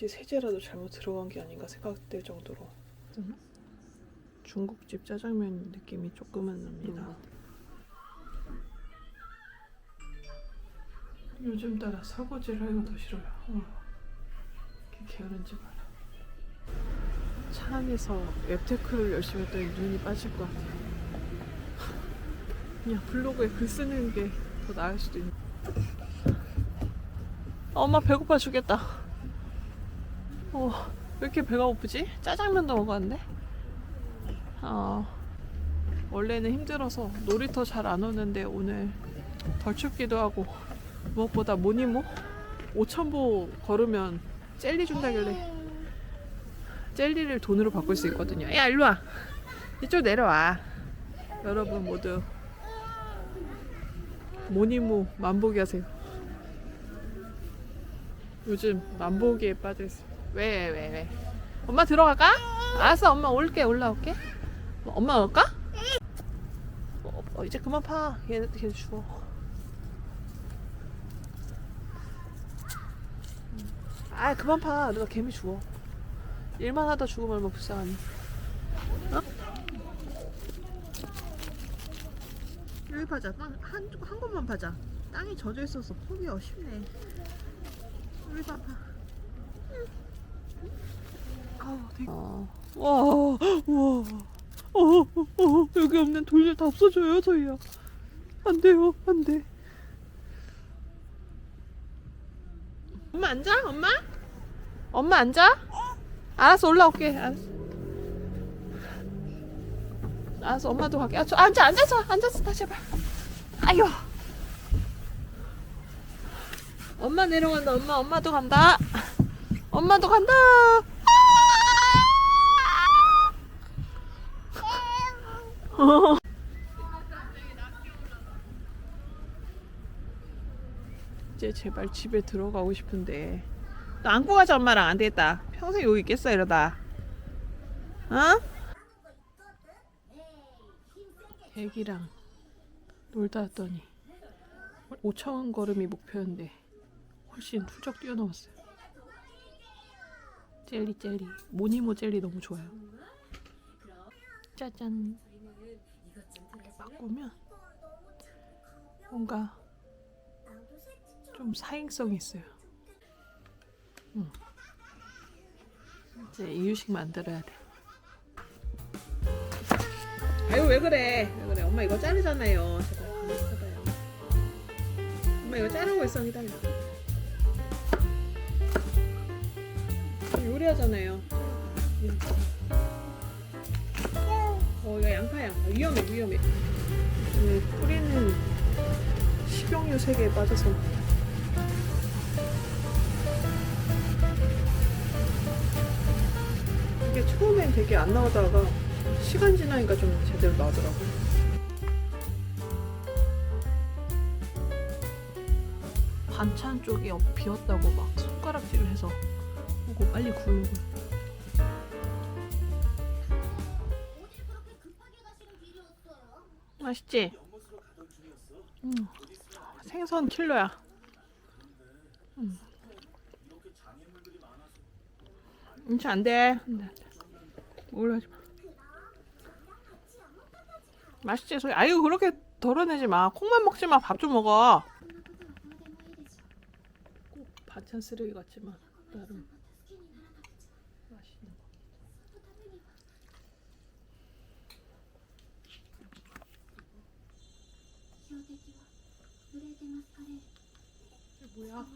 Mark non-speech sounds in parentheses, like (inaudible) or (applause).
혹시 세제라도 잘못 들어간 게 아닌가 생각될 정도로 중국집 짜장면 느낌이 조금은 납니다. 요즘 따라 설거지를 하기가 더 싫어요. 어. 이렇게 게으른 집 알아. 차 안에서 웹테크를 열심히 했더니 눈이 빠질 것 같아요. (laughs) 그냥 블로그에 글 쓰는 게 더 나을 수도 있는. 아, 엄마 배고파 죽겠다. 어, 왜 이렇게 배가 고프지? 짜장면도 먹었는데? 어, 원래는 힘들어서 놀이터 잘 안 오는데 오늘 덜 춥기도 하고 무엇보다 모니모 5천보 걸으면 젤리 준다길래 젤리를 돈으로 바꿀 수 있거든요. 야 일로 와. 이쪽 내려와. 여러분 모두 모니모 만보기 하세요. 요즘 만보기에 빠져 있어. 왜, 왜, 왜? 엄마 들어갈까? 알았어, 엄마 올게, 올라올게. 뭐, 엄마 올까? 어, 어, 이제 그만 파. 얘, 걔 죽어. 아, 그만 파. 내가 개미 죽어. 일만 하다 죽으면 얼마나 불쌍하니. 어? 여기 파자. 땅, 한, 한 곳만 파자. 땅이 젖어 있어서 포기가 쉽네. 여기 봐, 봐. 아 우, 되게. 아, 와, 와. 어, 어, 어, 여기 없는 돌들 다 없어져요, 저희야. 안 돼요, 안 돼. 엄마 앉아, 엄마? 엄마 앉아? 알았어, 올라올게. 알았어. 알았어, 엄마도 갈게. 아, 저, 앉아, 앉아서, 앉아서 다시 해봐. 아유. 엄마 내려간다, 엄마, 엄마도 간다. 엄마도 간다. 이제 제발 집에 들어가고 싶은데. 너 안고 가자 엄마랑. 안 되겠다. 평생 여기 있겠어 이러다. 어? 애기랑 놀다 왔더니 5천원 걸음이 목표였는데 훨씬 훌쩍 뛰어넘었어요 젤리 젤리 모니모 젤리 너무 좋아요 짜잔 이렇게 바꾸면 뭔가 좀 사행성이 있어요. 응. 이제 이유식 만들어야 돼. 아유 왜 그래? 왜 그래? 엄마 이거 자르잖아요. 있어봐요. 엄마 이거 자르고 있어 기다려. 요리하잖아요. 어 이거 양파야. 위험해 위험해. 네, 뿌리는 식용유 세계에 빠져서 이게 처음엔 되게 안 나오다가 시간 지나니까 좀 제대로 나오더라고. 반찬 쪽이 어- 비었다고 막 손가락질을 해서 이거 빨리 구우고. 맛있지? 음. 생선 킬로야. 음. 인치 안 돼. 안 돼, 안 돼. 뭘로 하지 마. 맛있지? 소리. 아유 그렇게 덜어내지 마. 콩만 먹지 마. 밥 좀 먹어. 꼭 반찬 쓰레기 같지만 나름 맛있는 거. 뭐야?